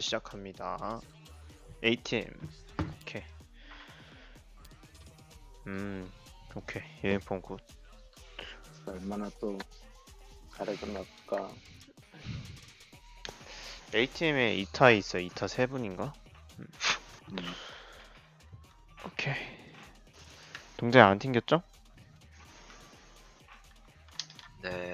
시작합니다. A팀. 오케이. 음, 오케이. 유니폼 굿. 얼마나 또 잘해줬나볼까. A팀에 2타 있어요. 2타 세 분인가? 음. 오케이. 동작 안 튕겼죠? 네.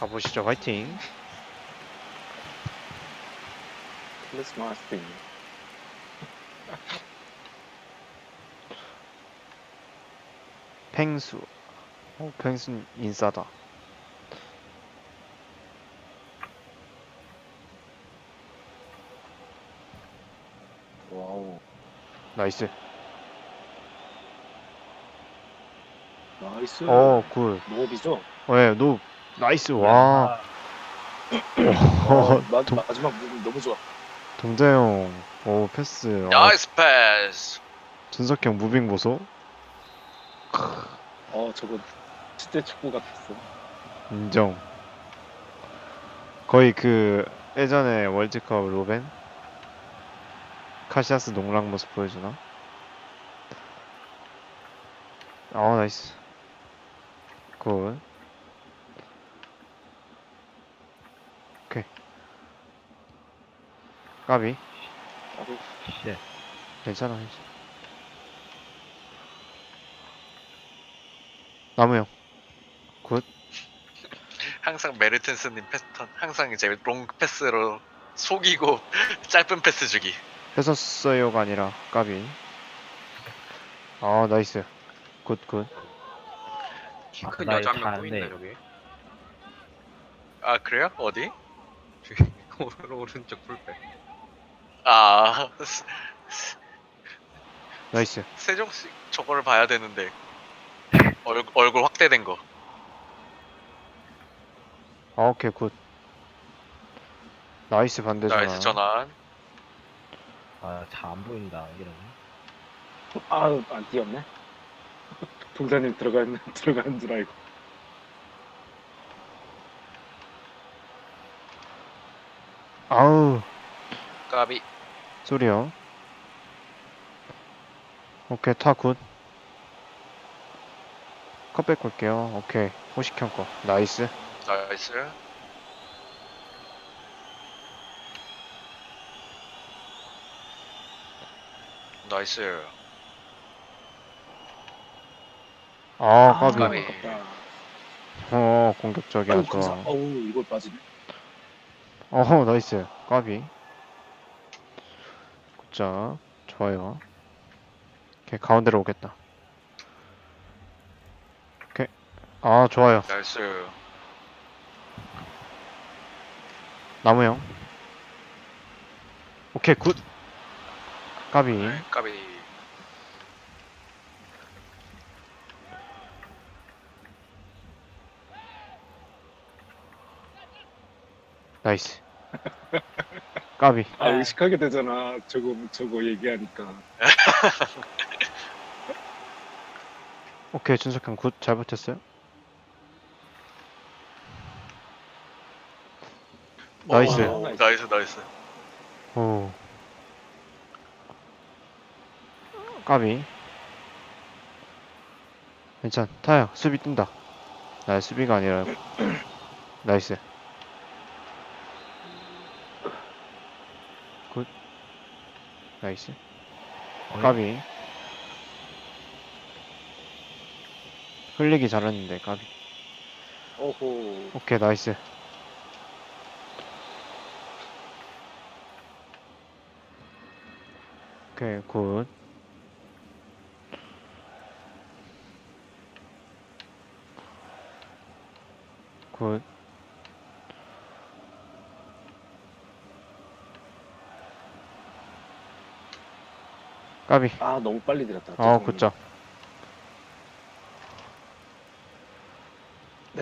가보시죠. 화이팅. 크리스마스 때 펭수. 어, 펭수 인싸다. 와우. 나이스. 나이스. 어, 굿. 노업이죠? 네, 노 나이스. 와. 어, 어, 마, 동, 마지막 부분 너무 좋아. 동자형. 오, 패스. 어, 나이스 패스. 준석형 무빙 보소. 어, 저거 진짜 축구 같았어. 인정. 거의 그 예전에 월드컵 로벤 카시아스 농락 모습 보여주나? 아 나이스. 굿. 오케이. 까비. 나도 괜찮아, 괜찮아. 나무 형. 굿. 항상 메르텐스님 패턴. 항상 이제 롱 패스로 속이고 짧은 패스 주기. 했었어요가 아니라 까비. 아 나이스. 굿 굿. 큰나 여자 이거 한명 보인다 잘하네. 여기 아 그래요? 어디? 오른- 오른쪽 풀백 아 세- 나이스. 세종씨 저거를 봐야 되는데 얼, 얼굴 확대된 거. 아 오케이 굿. 나이스 반대 전환. 나이스 전환. 아, 잘 안 보인다, 이러면. 아우, 안 뛰었네. 동사님 들어가는, 들어가는 줄 알고. 아우 까비. 소리요. 오케이 타 굿. 컷백 볼게요. 오케이 호식형 거. 나이스. 나이스. 나이스. 아 아, 까비. 까비. 아깝다. 어 공격적이야 아유, 좋아. 감사. 어우, 이걸 빠지네. 어 나이스. 까비. 굿자 좋아요. 오케이 가운데로 오겠다. 오케이. 아 좋아요. 나이스. 나무 형. 오케이 굿. 까비. 까비. 나이스. 까비. 아, 의식하게 되잖아. 저거, 저거 얘기하니까. 오케이 준석형 굿. 잘 버텼어요. 나이스. 오, 나이스 나이스. 오. 까비. 괜찮. 타요. 수비 뛴다. 나 수비가 아니라. 나이스. 나이스. 까비. 흘리기 잘했는데 까비. 오호. 오케이 나이스. 오케이 굿. 굿. 까비. 아, 너무 빨리 들었다. 어 거.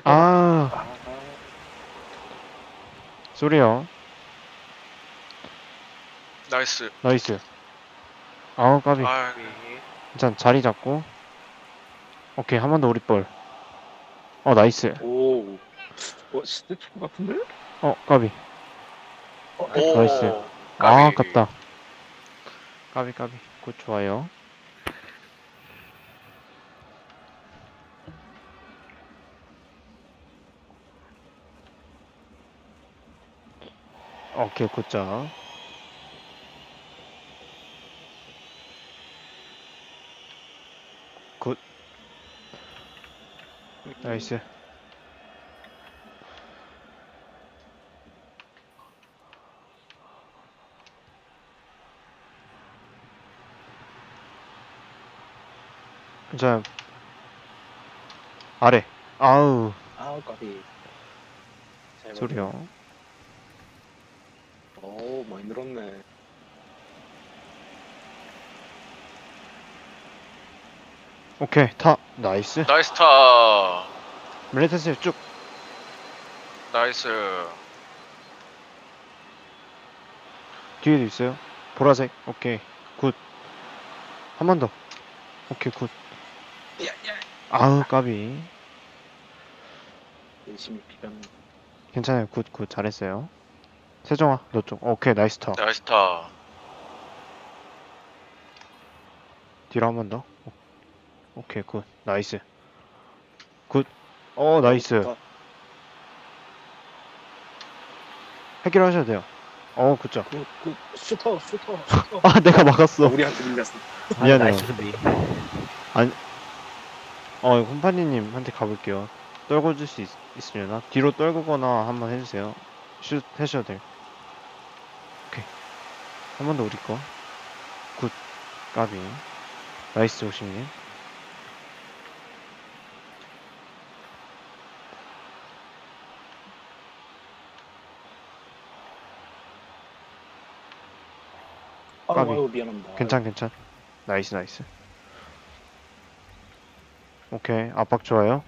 아 아, 소리요. 나이스. 나이스. 아우 까비. 아, 일단 자리 잡고. 오케이 한 번 더 우리 볼. 어 나이스 오. 어, 시대 초 같은데? 어 까비 어, 오. 나이스. 아. 아깝다 까비 까비 굿 좋아요. 오케이 굿자 굿. 나이스 자 아래 아우 아우, 까비. 잘 소리요. 오, 많이 늘었네. 오케이 타 나이스 나이스 타. 멜리테스 쭉 나이스. 뒤에도 있어요 보라색 오케이 굿 한 번 더 오케이 굿. 아우 까비. 열심히 비벼는. 괜찮아요. 굿 굿. 잘했어요. 세정아 너쪽. 오케이 나이스 타 나이스 타. 뒤로 한 번 더. 오케이 굿. 나이스. 굿어 나이스. 아, 해결하셔도 돼요. 어 굿죠 그, 그, 슈터, 슈터, 슈터. 아 내가 막았어. 우리한테 밀렸어. 아, 미안해요. 나이스. 수비. 어 홈파니님한테 가볼게요. 떨궈줄 수 있, 있으려나? 뒤로 떨구거나 한번 해주세요. 슛 해셔도 돼요. 오케이. 한 번 더 우리 거 굿. 까비. 나이스 아유, 까비. 아유, 미안합니다. 괜찮 괜찮. 나이스 나이스 오케이 압박 좋아요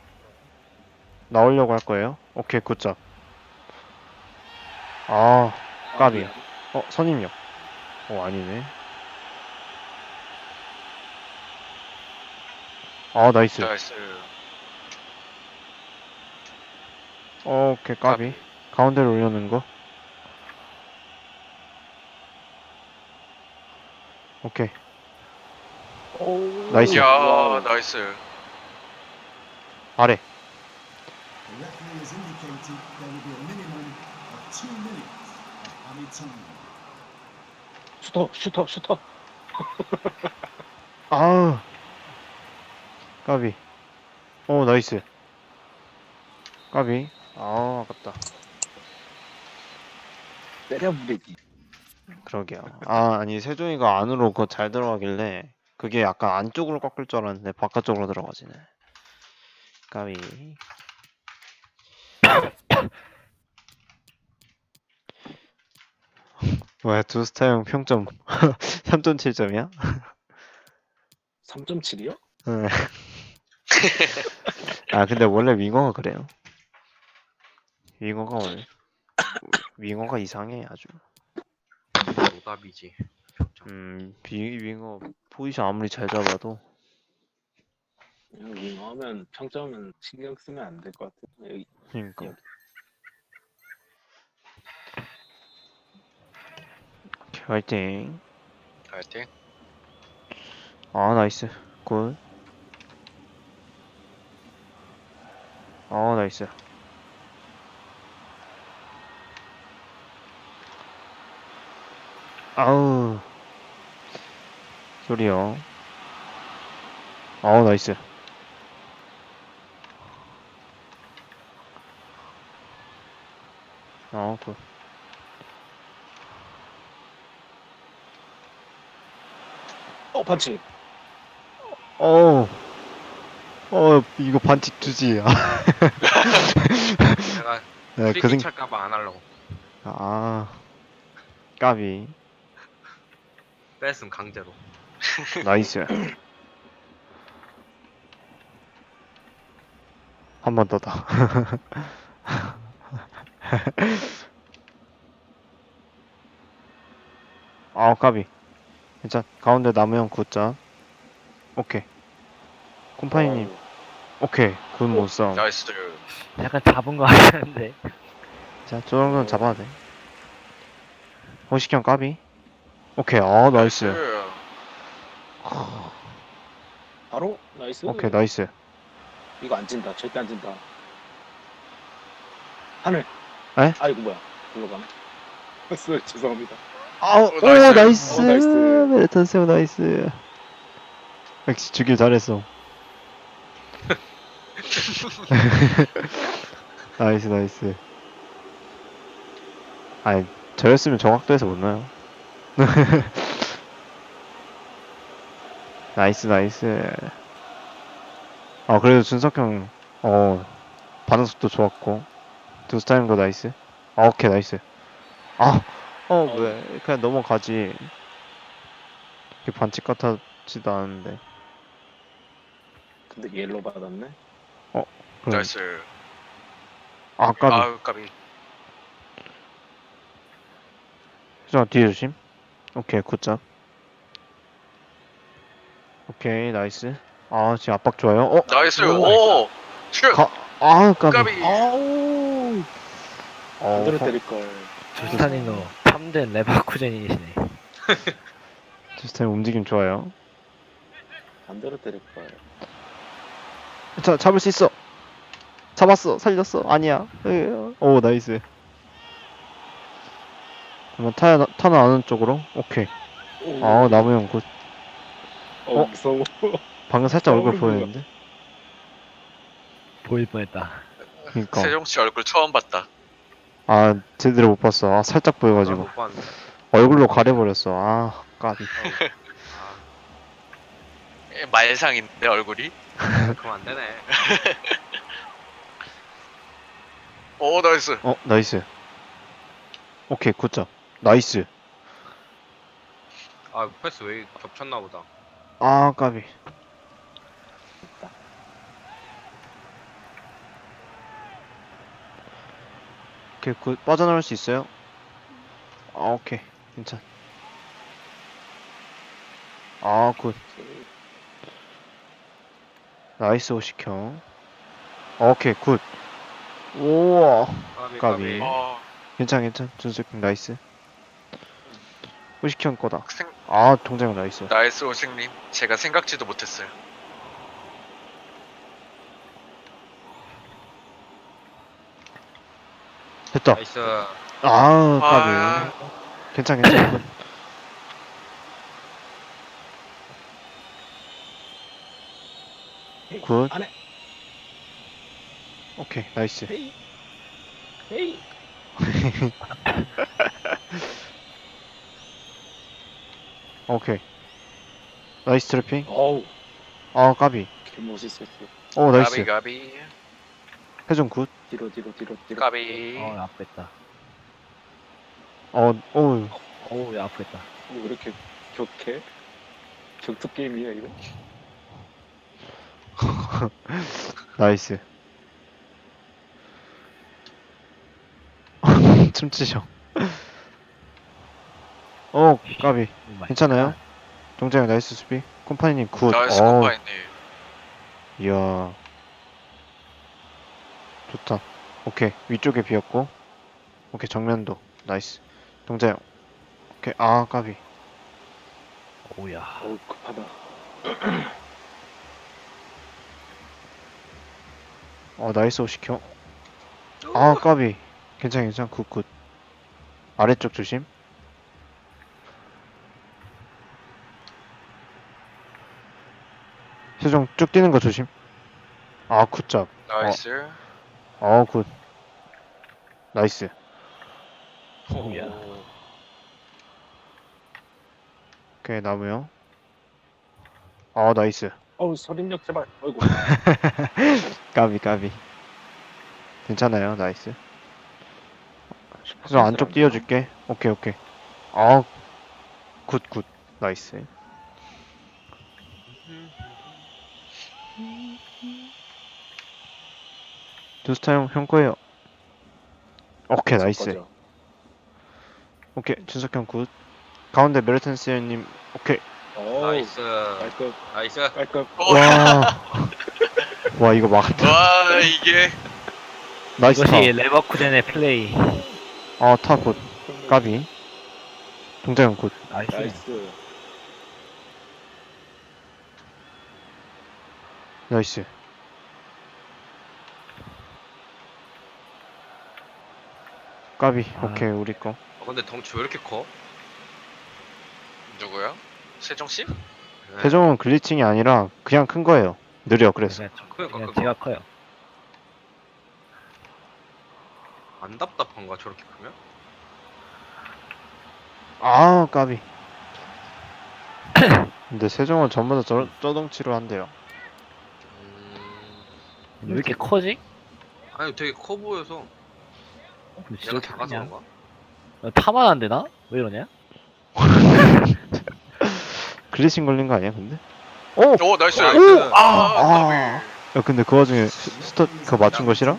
나오려고 할 거예요 오케이 굿잡 아 까비. 어, 선임력. 어, 아니네. 아, 나이스. 나이스. 어, 오케이, 까비. 가운데로 올려놓은 거. 오케이. 오, 나이스. 야. 나이스. 아래. 슈터, 슈터, 슈터. 아우. 까비. 오, 나이스. 까비. 아, 아깝다. 때려 부리기. 그러게요. 아, 아니, 세종이가 안으로 그거 잘 들어가길래 그게 약간 안쪽으로 꺾을 줄 알았는데 바깥쪽으로 들어가지네. 까비. 뭐야, 두스타 형 평점 3.7점이야? 3.7이요? 응. 아, 근데 원래 윙어가 그래요. 윙어가 원래 윙어가 이상해 아주. 노답이지. 음, 비, 윙어 포지션 아무리 잘 잡아도 그냥 윙하면 평점은 신경 쓰면 안 될 것 같아. 여기 그러니까. 여기. 오케이, 화이팅. 파이팅. 아, 나이스. 굿. 아, 나이스. 아우. 소리요. 아우, 나이스. 아, 굿. 어, 반칙. 어우. 어, 이거 반칙 주지. 아, 내가 네, 그 프리킥 생, 찰까봐 안 하려고. 아, 까비. 뺐음 강제로. 나이스. 한 번 더다. 아, 까비. 괜찮. 가운데 나무형 굿자. 오케이. 콤파니님, 어우, 오케이. 굿 못싸움. 나이스. 약간 잡은 거 같았는데. 자, 저 정도는 잡아야 돼. 호식형 까비. 오케이, 아, 나이스. 바로 나이스. 오케이, 나이스. 이거 안 진다. 절대 안 진다. 하늘. 에? 아이고 뭐야. 불러 가네. 스 죄송합니다. 아우, 오, 오, 나이스. 나이스. 오, 나이스. 메르턴 세우 나이스. 역시 주길 잘했어. 나이스, 나이스. 아니, 저였으면 정확도에서 못 나요. 나이스, 나이스. 아, 그래도 준석 형, 어, 반응 속도 좋았고. 두스타임도 나이스. 아, 오케이, 나이스. 아, 어, 왜, 그냥 넘어가지. 이게 반칙 같았지도 않은데. 근데 옐로 받았네. 그럼, 나이스. 아, 까비. 아유 까비. 수정아, 뒤에 조심. 오케이, 굿잡. 오케이, 나이스. 아, 지금 압박 좋아요. 어? 나이스. 오, 오. 슛. 가, 아, 까비. 까비. 아우. 어, 반대로 어, 때릴 걸. 두스타니노 3대 레바쿠젠이시네. 디스타임 움직임 좋아요. 반대로 때릴 걸. 자, 잡을 수 있어. 잡았어. 살렸어. 아니야. 으, 오, 나이스. 그러면 타야, 타는 아는 쪽으로. 오케이. 오. 아, 나무 형 굿. 어, 어? 무서워. 방금 살짝 얼굴 뭐야. 보였는데. 보일 뻔했다. 그니까. 세종 씨 얼굴 처음 봤다. 아, 제대로 못 봤어. 아, 살짝 보여가지고. 못 봤는데. 얼굴로 가려버렸어. 아, 까비. 아, 예, 말상인데 얼굴이. 그럼 안 되네. 오 나이스. 어, 나이스. 오케이, 굿잡. 나이스. 아, 패스 왜 겹쳤나 보다. 아, 까비. 오케이, 굿. 빠져나올 수 있어요? 아, 오케이. 괜찮. 아, 굿. 나이스 오시형. 오케이, 굿. 우와. 까비, 까비. 까비. 어, 괜찮, 괜찮. 준석형 나이스. 오시형 거다. 생, 아, 동작 나이스. 나이스 오승님. 제가 생각지도 못했어요. 됐다. 나이스. 아, 아. 까비. 괜찮, 괜찮. 굿. 안에. 오케이, 나이스. 헤이. 헤이. 오케이. 나이스 트래핑. 어우, 아, 까비. 개 멋있었어. 오, 나이스. 까비 까비. 회전 굿. 뒤로 뒤로 뒤로 뒤로. 까비. 어, 야, 아프겠다. 어, 오, 어우, 야, 아프겠다. 왜 이렇게 격해? 격투 게임이야 이거? 나이스. 춤추셔. 오, 까비. 정말. 괜찮아요? 동작 나이스 수비. 콤파니님 굿. 나이스 어, 컴바인님. 이야. 좋다. 오케이. 위쪽에 비었고. 오케이. 정면도. 나이스. 동자형. 오케이. 아, 까비. 오야. 어우 급하다. 어, 나이스 오 시켜. 아, 까비. 괜찮아, 괜찮아. 굿, 굿. 아래쪽 조심. 세종 쭉 뛰는 거 조심. 아, 굿잡. 나이스. 어, 굿. 나이스. 오야. 오, 오케이, 나무요. 아, 나이스. 어우 서린력 제발. 어이구. 까비, 까비. 괜찮아요, 나이스. 세종 안쪽 띄워줄게. 오케이, 오케이. 아, 굿, 굿. 나이스. 두스타 형, 형 거예요. 오케이, 나이스. 오케이, 준석 형 굿. 가운데 메르텐스 형님, 오케이. 나이스. 깔끔 나이스. 깔끔. 오, 와. 와, 이거 막았다. 와 이게 나이스 이것이 레버쿠젠의 플레이. 타. 어, 타 굿. 까비. 동작은 굿. 나이스. 나이스. 나이스. 까비. 아. 오케이, 우리 거. 어, 근데 덩치 왜 이렇게 커? 누구요? 세종 씨? 네. 세종은 글리칭이 아니라 그냥 큰 거예요. 느려, 그래서. 그냥, 저- 그러니까 그냥 그거 제가 커요. 안 답답한가 저렇게 크면? 아, 까비. 근데 세종은 전부 다 저, 저 덩치로 한대요. 음... 왜 이렇게 커지? 아니 되게 커 보여서 어, 근데 내가 진짜 작아서? 그런가? 어, 타만 안 되나? 왜 이러냐? 글리칭 걸린 거 아니야, 근데? 오! 오 나이스. 나이스. 아, 아. 야, 근데 그 와중에 스- 스터, 그거 맞춘 거 싫어?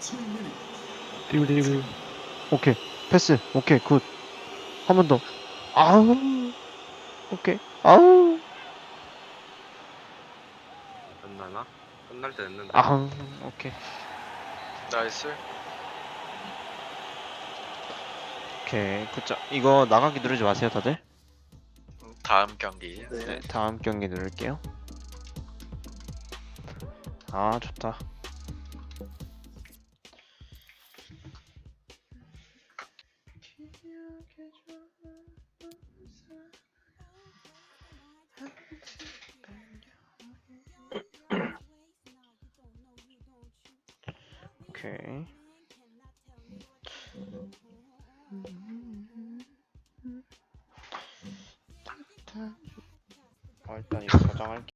Minutes. 드리블 드리블. 오케이. 패스. 오케이, 굿. 한 번 더. 아우. 오케이. 아우. 끝나나? 끝날 때 됐는데 아우. 오케이. 나이스. 오케이. 굿자. 이거 나가기 누르지 마세요, 다들. 다음 경기. 네, 다음 경기 누를게요. 아, 좋다.